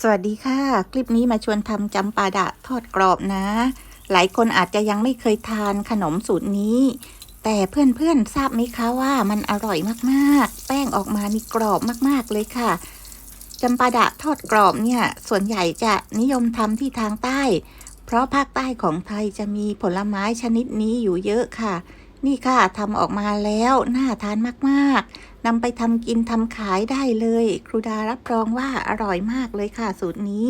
สวัสดีค่ะ คลิปนี้มาชวนทำจำปาดะทอดกรอบนะ หลายคนอาจจะยังไม่เคยทานขนมสูตรนี้ แต่เพื่อนๆทราบไหมคะว่ามันอร่อยมากๆ แป้งออกมานี่กรอบมากๆเลยค่ะจำปาดะทอดกรอบเนี่ย ส่วนใหญ่จะนิยมทำที่ทางใต้ เพราะภาคใต้ของไทยจะมีผลไม้ชนิดนี้อยู่เยอะค่ะ นี่ค่ะทำออกมาแล้วน่าทานมากๆนำไปทำกินทำขายได้เลย ครูดารับรองว่าอร่อยมากเลยค่ะ สูตรนี้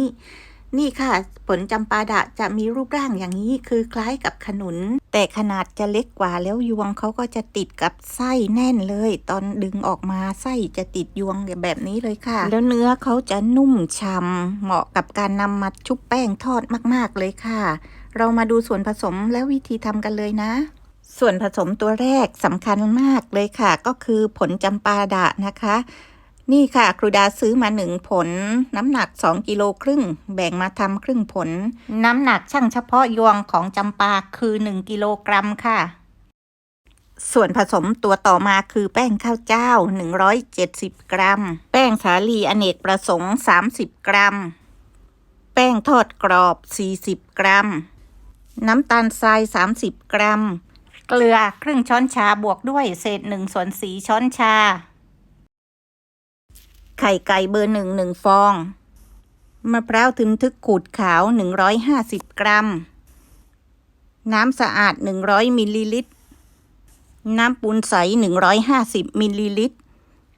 นี่ค่ะ ผลจำปาดะจะมีรูปร่างอย่างนี้คือคล้ายกับขนุน แต่ขนาดจะเล็กกว่าแล้วยวงเขาก็จะติดกับไส้แน่นเลย ตอนดึงออกมาไส้จะติดยวงแบบนี้เลยค่ะ แล้วเนื้อเขาจะนุ่มฉ่ำเหมาะกับการนำมาชุบแป้งทอดมาก ๆเลยค่ะ เรามาดูส่วนผสมและวิธีทำกันเลยนะ ส่วนผสมตัวแรกสำคัญมากเลยค่ะ ก็คือผลจำปาดะนะคะ นี่ค่ะ ครูดาซื้อมาหนึ่งผล น้ำหนัก2กิโลครึ่ง แบ่งมาทำครึ่งผล น้ำหนักช่างเฉพาะยวงของจำปาคือ1กิโลกรัมค่ะ ส่วนผสมตัวต่อมาคือแป้งข้าวเจ้า 170 กรัม แป้งสาลีอเนกประสงค์ 30 กรัม แป้งทอดกรอบ 40 กรัม น้ำตาลทราย 30 กรัม เกลือครึ่งช้อนชาบวกด้วยเศษหนึ่งส่วนสีช้อนชา ไข่ไก่เบอร์หนึ่งหนึ่งฟอง มะพร้าวทึนทึกขูดขาวหนึ่งร้อยห้าสิบกรัม น้ำสะอาดหนึ่งร้อยมิลลิลิตร น้ำปูนใสหนึ่งร้อยห้าสิบมิลลิลิตร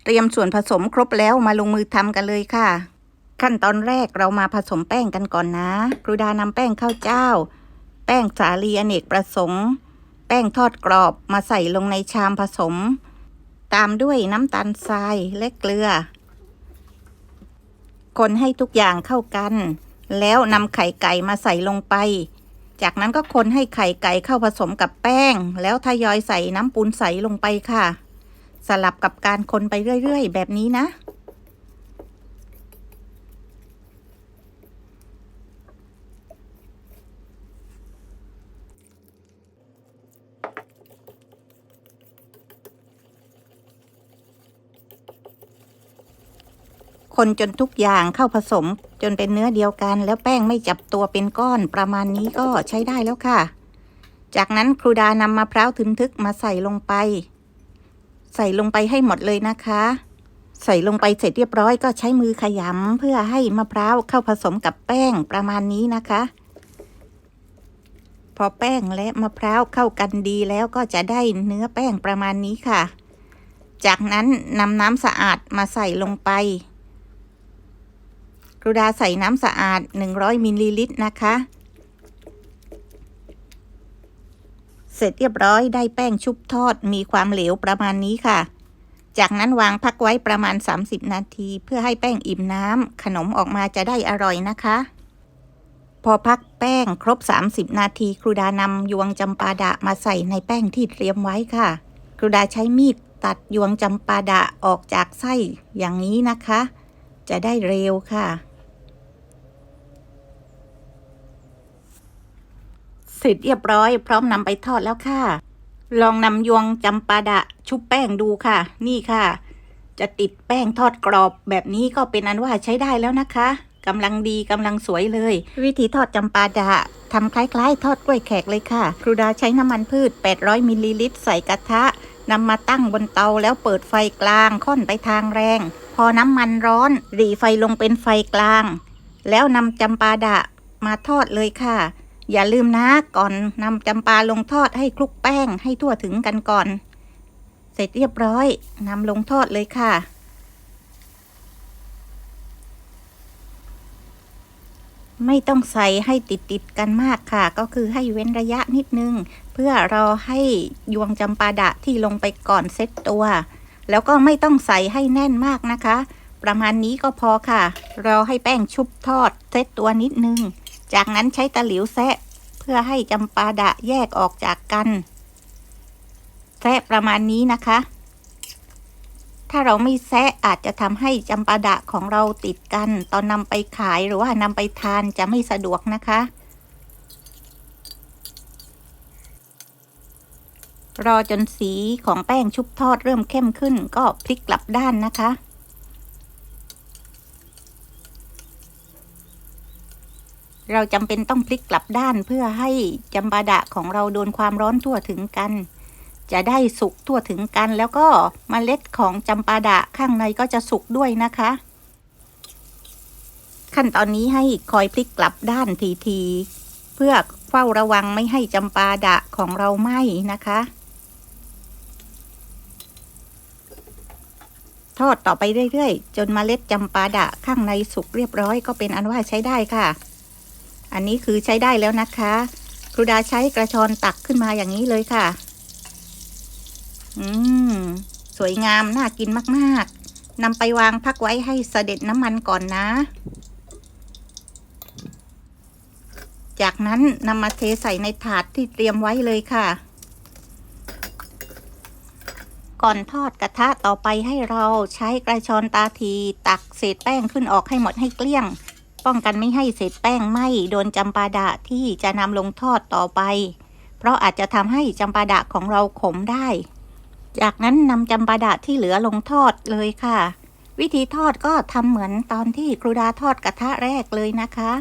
เตรียมส่วนผสมครบแล้วมาลงมือทำกันเลยค่ะ ขั้นตอนแรกเรามาผสมแป้งกันก่อนนะ ครูดานำแป้งข้าวเจ้า แป้งสาลีอเนกประสงค์ ป้งทอดกรอบมาใส่ลงในชามผสม ตามด้วยน้ำตาลทรายและเกลือ คนให้ทุกอย่างเข้ากัน แล้วนำไข่ไก่มาใส่ลงไป จากนั้นก็คนให้ไข่ไก่เข้าผสมกับแป้ง แล้วทยอยใส่น้ำปูนใสลงไปค่ะ สลับกับการคนไปเรื่อยๆ แบบนี้นะ คนจนทุกอย่างเข้าผสมจนเป็นเนื้อเดียวกัน แล้วแป้งไม่จับตัวเป็นก้อนประมาณนี้ก็ใช้ได้แล้วค่ะ จากนั้นครูดานำมะพร้าวทึนทึกมาใส่ลงไป ใส่ลงไปให้หมดเลยนะคะ ใส่ลงไปเสร็จเรียบร้อยก็ใช้มือขยำเพื่อให้มะพร้าวเข้าผสมกับแป้งประมาณนี้นะคะ พอแป้งและมะพร้าวเข้ากันดีแล้วก็จะได้เนื้อแป้งประมาณนี้ค่ะ จากนั้นนำน้ำสะอาดมาใส่ลงไป กรุดาใส่น้ำสะอาด 100มิลลิลิตรนะคะ เสร็จเรียบร้อยได้แป้งชุบทอดมีความเหลวประมาณนี้ค่ะ จากนั้นวางพักไว้ประมาณ 30 นาที เพื่อให้แป้งอิ่มน้ำขนมออกมาจะได้อร่อยนะคะ พอพักแป้งครบ 30 นาทีครูดานำยวงจำปาดะมาใส่ในแป้งที่เตรียมไว้ค่ะครูดาใช้มีดตัดยวงจำปาดะออกจากไส้อย่างนี้นะคะ จะได้เร็วค่ะ สร็จเรียบร้อย พร้อมนำไปทอดแล้วค่ะ ลองนำยวงจำปาดะชุบแป้งดูค่ะ นี่ค่ะ จะติดแป้งทอดกรอบแบบนี้ก็เป็นอันว่าใช้ได้แล้วนะคะกำลังดีกำลังสวยเลย วิธีทอดจำปาดะทำคล้ายๆ ทอดกล้วยแขกเลยค่ะ ครูดาใช้น้ำมันพืช 800มิลลิลิตรใส่กระทะนำมาตั้งบนเตาแล้วเปิดไฟกลางค่อนไปทางแรง พอน้ำมันร้อนหรีไฟลงเป็นไฟกลาง แล้วนำจำปาดะมาทอดเลยค่ะ อย่าลืมนะก่อนนำจำปาลงทอดให้คลุกแป้งให้ทั่วถึงกันก่อน เสร็จเรียบร้อยนำลงทอดเลยค่ะ ไม่ต้องใส่ให้ติดติดกันมากค่ะ ก็คือให้เว้นระยะนิดนึง เพื่อรอให้ยวงจำปาดะที่ลงไปก่อนเซ็ตตัว แล้วก็ไม่ต้องใส่ให้แน่นมากนะคะ ประมาณนี้ก็พอค่ะ รอให้แป้งชุบทอดเซ็ตตัวนิดนึง จากนั้นใช้ตะหลิวแซะเพื่อให้จำปาดะแยกออกจากกัน แซะประมาณนี้นะคะ ถ้าเราไม่แซะอาจจะทำให้จำปาดะของเราติดกัน ตอนนำไปขายหรือว่านำไปทานจะไม่สะดวกนะคะรอจนสีของแป้งชุบทอดเริ่มเข้มขึ้นก็พลิกกลับด้านนะคะ เราจำเป็นต้องพลิกกลับด้านเพื่อให้จำปาดะของเราโดนความร้อนทั่วถึงกัน จะได้สุกทั่วถึงกัน แล้วก็เมล็ดของจำปาดะข้างในก็จะสุกด้วยนะคะ ขั้นตอนนี้ให้คอยพลิกกลับด้านทีๆเพื่อเฝ้าระวังไม่ให้จำปาดะของเราไหม้นะคะ ทอดต่อไปเรื่อยๆ จนเมล็ดจำปาดะข้างในสุกเรียบร้อยก็เป็นอันว่าใช้ได้ค่ะ อันนี้คือใช้ได้แล้วนะคะ ครูดาใช้กระชอนตักขึ้นมาอย่างนี้เลยค่ะ อืม สวยงาม น่ากินมากๆนำไปวางพักไว้ให้เสด็จน้ำมันก่อนนะ จากนั้นนำมาเทใส่ในถาดที่เตรียมไว้เลยค่ะก่อนทอดกระทะต่อไปให้เราใช้กระชอนตาที ตักเศษแป้งขึ้นออกให้หมดให้เกลี้ยง ป้องกันไม่ให้เศษแป้งไหม้โดนจำปาดะที่จะนำลงทอดต่อไป เพราะอาจจะทำให้จำปาดะของเราขมได้ จากนั้นนำจำปาดะที่เหลือลงทอดเลยค่ะ วิธีทอดก็ทำเหมือนตอนที่ครูดาทอดกระทะแรกเลยนะคะ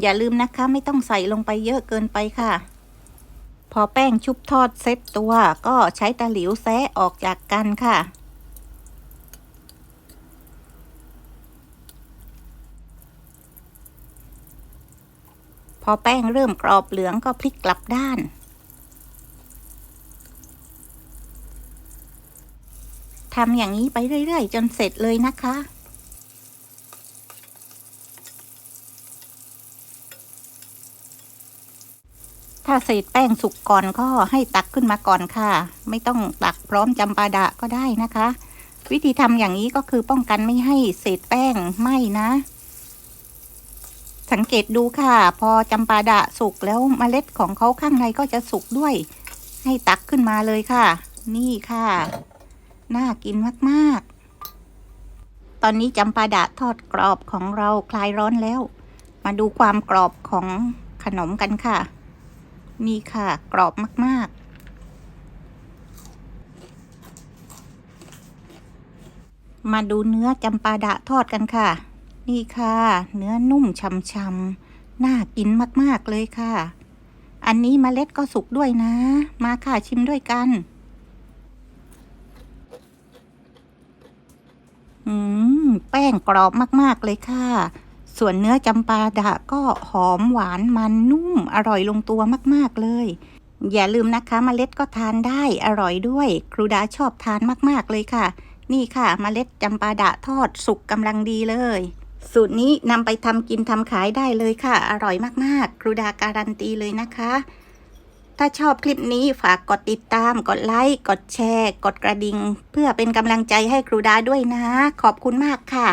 อย่าลืมนะคะไม่ต้องใส่ลงไปเยอะเกินไปค่ะ พอแป้งชุบทอดเซ็ตตัวก็ใช้ตะหลิวแซะออกจากกันค่ะ พอแป้งเริ่มกรอบเหลืองก็พลิกกลับด้าน ทำอย่างนี้ไปเรื่อย ๆ จนเสร็จเลยนะคะถ้าเศษแป้งสุกก่อนก็ให้ตักขึ้นมาก่อนค่ะ ไม่ต้องตักพร้อมจำปาดะก็ได้นะคะ วิธีทำอย่างนี้ก็คือป้องกันไม่ให้เศษแป้งไหม้นะ สังเกตดูค่ะ พอจำปาดะสุกแล้วเมล็ดของเขาข้างในก็จะสุกด้วย ให้ตักขึ้นมาเลยค่ะ นี่ค่ะ น่ากินมากๆ ตอนนี้จำปาดะทอดกรอบของเราคลายร้อนแล้ว มาดูความกรอบของขนมกันค่ะ นี่ค่ะ กรอบมากๆมาดูเนื้อจำปาดะทอดกันค่ะ นี่ค่ะ เนื้อนุ่มช่ำๆน่ากินมากๆเลยค่ะ อันนี้มเมล็ดก็สุกด้วยนะ มาค่ะชิมด้วยกัน อืม แป้งกรอบมากๆเลยค่ะ ส่วนเนื้อจำปาดะก็หอมหวานมันนุ่มอร่อยลงตัวมากๆเลย อย่าลืมนะคะมเมล็ดก็ทานได้อร่อยด้วย ครูดาชอบทานมากๆเลยค่ะ นี่ค่ะมเมล็ดจำปาดะทอดสุกกำลังดีเลย สูตรนี้นำไปทำกินทำขายได้เลยค่ะ อร่อยมากๆ ครูดาการันตีเลยนะคะ ถ้าชอบคลิปนี้ฝากกดติดตาม กดไลค์ กดแชร์ กดกระดิ่ง เพื่อเป็นกำลังใจให้ครูดาด้วยนะ ขอบคุณมากค่ะ